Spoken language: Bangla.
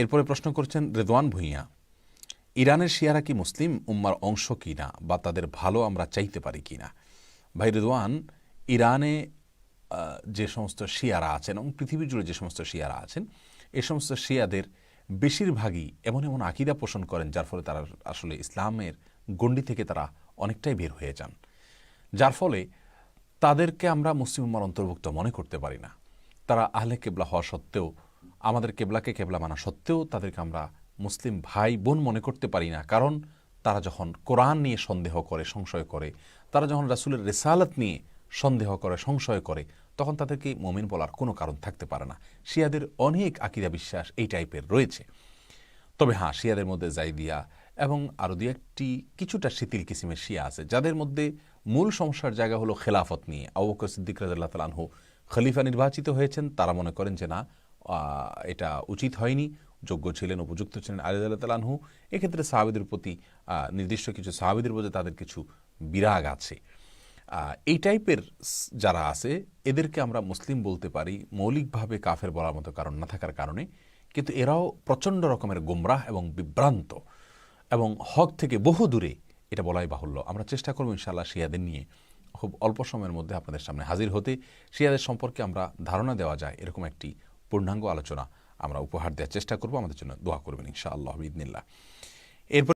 এরপরে প্রশ্ন করছেন রেদওয়ান ভূঁইয়া, ইরানের শিয়ারা কি মুসলিম? উম্মার অংশ কিনা বা তাদের ভালো আমরা চাইতে পারি কিনা ভাই রেদওয়ান, ইরানে যে সমস্ত শিয়ারা আছেন এবং পৃথিবী জুড়ে যে সমস্ত শিয়ারা আছেন, এ সমস্ত শিয়াদের বেশিরভাগই এমন এমন আকিদা পোষণ করেন যার ফলে তারা আসলে ইসলামের গণ্ডি থেকে তারা অনেকটাই বের হয়ে যান। যার ফলে তাদেরকে আমরা মুসলিম উম্মার অন্তর্ভুক্ত মনে করতে পারি না। তারা আহলে কেবলা হওয়া সত্ত্বেও আমাদের কেবলাকে কেবলা মানা সত্ত্বেও তাদেরকে আমরা মুসলিম ভাই বোন মনে করতে পারি না। কারণ তারা যখন কোরআন নিয়ে সন্দেহ করে, সংশয় করে, তারা যখন রাসুলের রেসালত নিয়ে সন্দেহ করে, সংশয় করে, তখন তাদেরকে মমিন বলার কোনো কারণ থাকতে পারে না। শিয়াদের অনেক আকিদা বিশ্বাস এই টাইপের রয়েছে। তবে হ্যাঁ শিয়াদের মধ্যে জাইদিয়া এবং আরও দু একটি কিছুটা শিথিল কিসিমের শিয়া আছে, যাদের মধ্যে মূল সমস্যার জায়গা হলো খেলাফত নিয়ে। আবু বকর সিদ্দিক রাজাল্লাহ তালানহু খলিফা নির্বাচিত হয়েছেন, তারা মনে করেন যে না এটা উচিত হয়নি। যোগ্য ছিলেন, উপযুক্ত ছিলেন আলী আল্লাহ এক্ষেত্রে সাহাবিদের প্রতি নির্দিষ্ট কিছু সাহাবিদের প্রতি তাদের কিছু বিরাগ আছে। এই টাইপের যারা আছে, এদেরকে আমরা মুসলিম বলতে পারি, মৌলিকভাবে কাফের বলার মতো কারণ না থাকার কারণে। কিন্তু এরাও প্রচণ্ড রকমের গোমরাহ এবং বিভ্রান্ত এবং হক থেকে বহু দূরে এটা বলাই বাহুল্য। আমরা চেষ্টা করব ইনশাআল্লাহ শিয়াদের নিয়ে খুব অল্প সময়ের মধ্যে আপনাদের সামনে হাজির হতে। শিয়াদের সম্পর্কে আমরা ধারণা দেওয়া যায় এরকম একটি পূর্ণাঙ্গ আলোচনা। আমরা উপহার দেওয়ার চেষ্টা করব। আমাদের জন্য দোয়া করবেন ইনশাআল্লাহ ইদনিল্লাহ এরপর